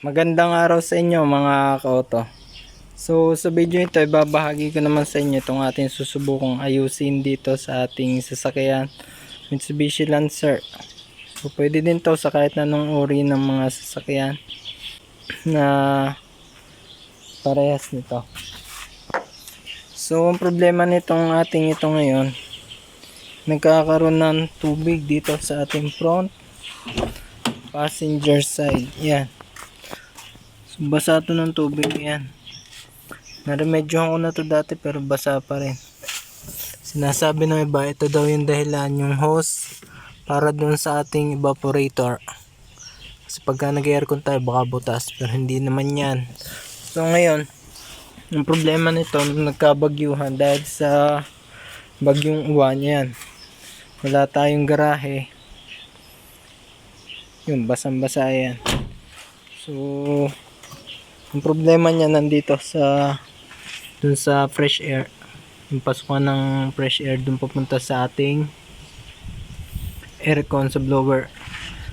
Magandang araw sa inyo mga kaoto. So sa video ito ibabahagi ko naman sa inyo itong ating susubukong ayusin dito sa ating sasakyan Mitsubishi Lancer. So pwede din to sa kahit anong uri ng mga sasakyan na parehas nito. So ang problema nitong ating ito ngayon nagkakaroon ng tubig dito sa ating front passenger side. Yan. Basa to ng tubig yan. Naremedyohan ko na to dati pero basa pa rin. Sinasabi ng iba, ito daw yung dahilan yung hose para dun sa ating evaporator. Kasi pagka nag-aircon tayo baka butas pero hindi naman yan. So ngayon, yung problema nito nagkabagyuhan dahil sa bagyong uwan yan. Wala tayong garahe. Yun, basang-basa yan. So, ang problema niya nandito sa dun sa fresh air. Yung pasukan ng fresh air dun papunta sa ating aircon sa blower.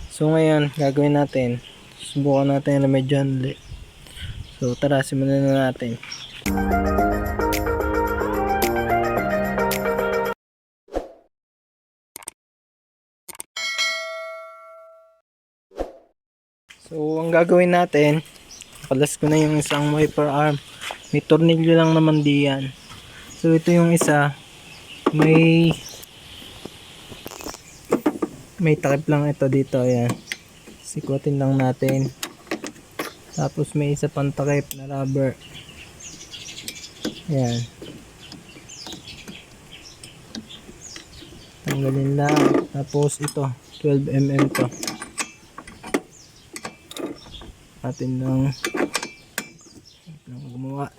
So, ngayon, gagawin natin. Subukan natin yung remedyohan ulit. So, tara, simulan na natin. So, ang gagawin natin, palas ko na yung isang wiper arm. May tornilyo lang naman diyan. So, ito yung isa. May may takip lang ito dito. Ayan. Sikwatin lang natin. Tapos may isa pang takip na rubber. Ayan. Tanggalin lang. Tapos ito, 12mm to atin ng gumawa.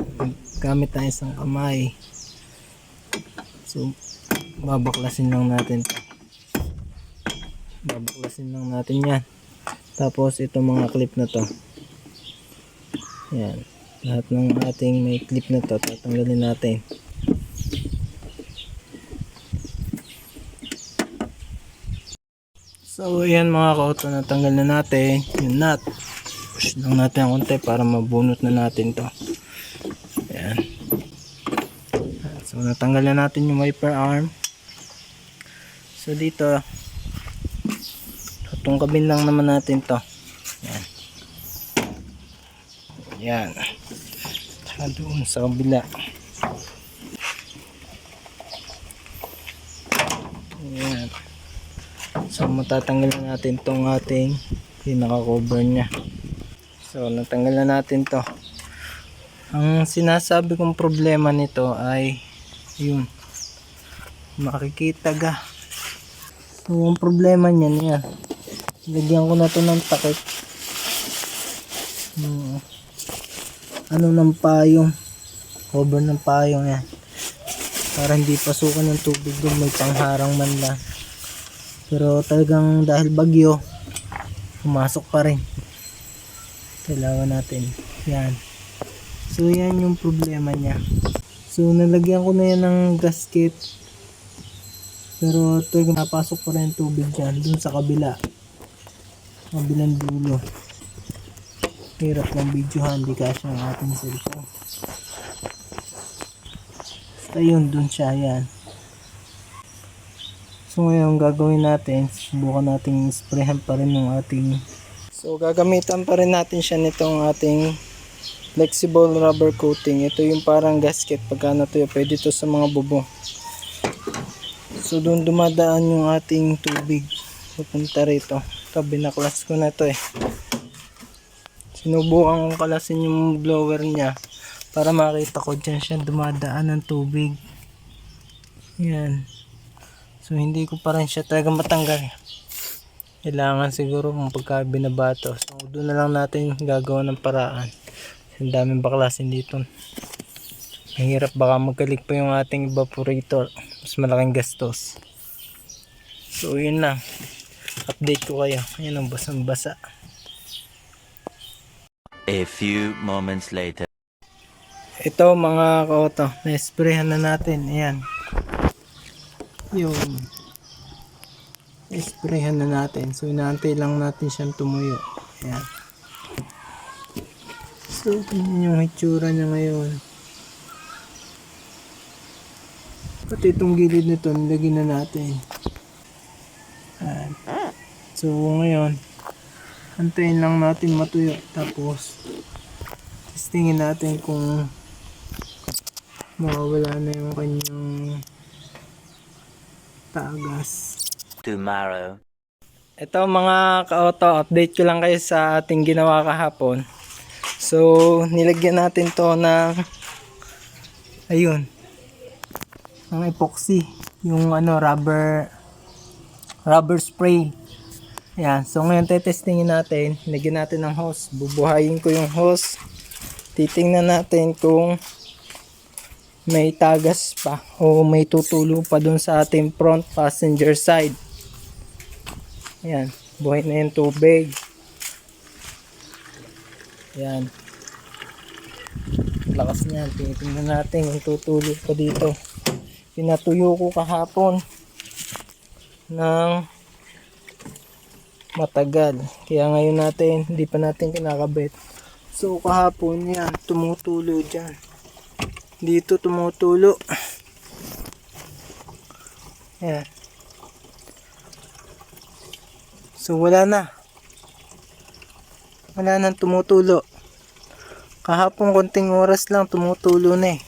Gamit ng isang kamay. So babaklasin lang natin babaklasin lang natin yan. Tapos ito mga clip na to. Yan. Lahat ng ating may clip na to tatanggalin natin. So yan mga kauto natanggal na natin. Yung nut push lang natin ang konti para mabunot na natin to. Ayan. So natanggal na natin yung wiper arm. So dito tutungkabin lang naman natin to. Ayan. Ayan. Tsaka doon sa kabila. Ayan. So matatanggal na natin tong ating pinaka cover nya So, natanggal na natin to. Ang sinasabi kong problema nito ay yun. Makikita ga. So, ang problema niyan yan. Lagyan ko na to ng takip. Hmm. Ano ng payong. Cover ng payong yan. Para hindi pasukan ng tubig doon. May pangharang man lang. Pero talagang dahil bagyo, pumasok pa rin kailangan natin. Yan. So yan yung problema niya. So nalagyan ko na yan ng gasket. Pero talagang napasok pa rin tubig dyan dun sa kabila. Kabilang dulo. Hirap ng videohan di kasi ang ating cellphone. Basta yun dun siya yan. So ngayon gagawin natin subukan natin sprayhan pa rin ng ating So gagamitan pa rin natin siya nitong ating flexible rubber coating. Ito yung parang gasket pagka natuyo. Pwede to sa mga bubong. So doon dumadaan yung ating tubig. Pupunta rito. Ito binaklas ko na to eh. Sinubukan kong kalasin yung blower niya para makita ko dyan siya dumadaan ng tubig. Yan. So hindi ko pa rin siya talaga matanggal kailangan siguro kung pagka binabato so doon na lang natin gagawa ng paraan. Ang daming baklasin dito. Mahirap baka magkalik pa yung ating evaporator. Mas malaking gastos. So yun lang update ko kayo. Yun ang basang basa A few moments later. ito mga kaoto. Na-sprayhan na natin. Ayan. Yun sprayhan na natin so inaantay lang natin siyang tumuyo ayan So, tingnan yung hitsura niya ngayon. Pati itong gilid nito, nilagyan na natin. Ayan. So, ngayon, antayin lang natin matuyo. Tapos, testingin natin kung mawawala na yung kanyang tagas. Tomorrow. Ito mga ka-auto, update ko lang kayo sa ating ginawa kahapon. So, nilagyan natin to ng ayun, ng epoxy, yung ano, rubber rubber spray. Ayan, so ngayon tetestingin natin, nilagyan natin ng hose, bubuhayin ko yung hose, titingnan natin kung may tagas pa o may tutulo pa dun sa ating front passenger side. Ayan, buhay na yung tubig. Ayan. Lakas niyan. Tinitingnan natin kung tutulo pa dito. Pinatuyo ko kahapon ng matagal. Kaya ngayon natin, hindi pa natin kinakabit. So kahapon yan, tumutulo dyan. Dito tumutulo. Ayan. So wala na. Wala nang tumutulo. Kahapon konting oras lang tumutulo na eh.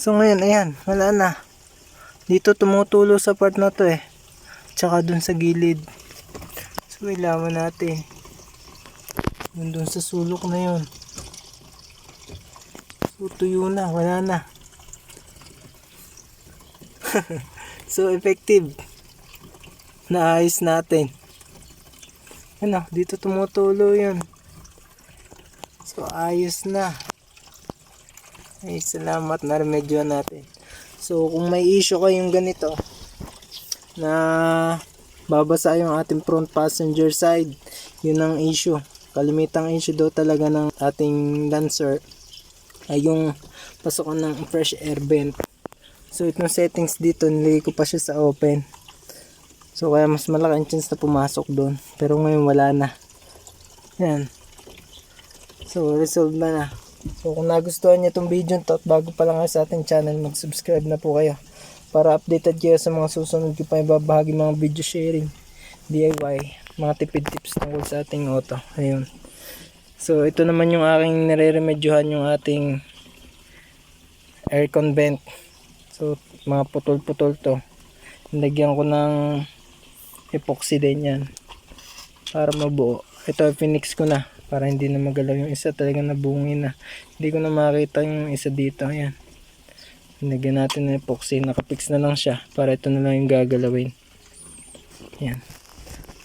So ngayon ayan, wala na. Dito tumutulo sa part na to eh. Tsaka dun sa gilid. So ilawan natin. Yun dun sa sulok na yun. So tuyo na, wala na. so effective naayos natin. Ano, dito tumutulo yun. So, ayos na. Ay, salamat na remedyo natin. So, kung may issue kayong ganito, na babasa yung ating front passenger side, yun ang issue. Kalimitang issue daw talaga ng ating Lancer ay yung pasokan ng fresh air vent. So, itong settings dito, nilagay ko pa siya sa open. So kaya mas malaki ang chance na pumasok doon. Pero ngayon wala na. Yan. So resolve na na. So kung nagustuhan niyo itong video to at bago pa lang sa ating channel, mag-subscribe na po kayo. Para updated kayo sa mga susunod ko pa ibabahagi mga video sharing, DIY, mga tipid tips tungkol sa ating auto. Ayun. So ito naman yung aking nire-remedyohan yung ating aircon vent. So mga putol-putol to. Nilagyan ko ng epoxy din yan. Para mabuo. Ito finix ko na. Para hindi na magalaw yung isa. Talagang nabungin na. Hindi ko na makita yung isa dito. Ayan. Nilagyan natin ng epoxy. Nakapix na lang siya. Para ito na lang yung gagalawin. Yan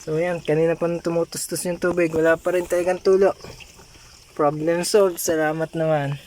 so yan kanina pa tumutustos yung tubig. Wala pa rin talagang tulo. Problem solved. Salamat naman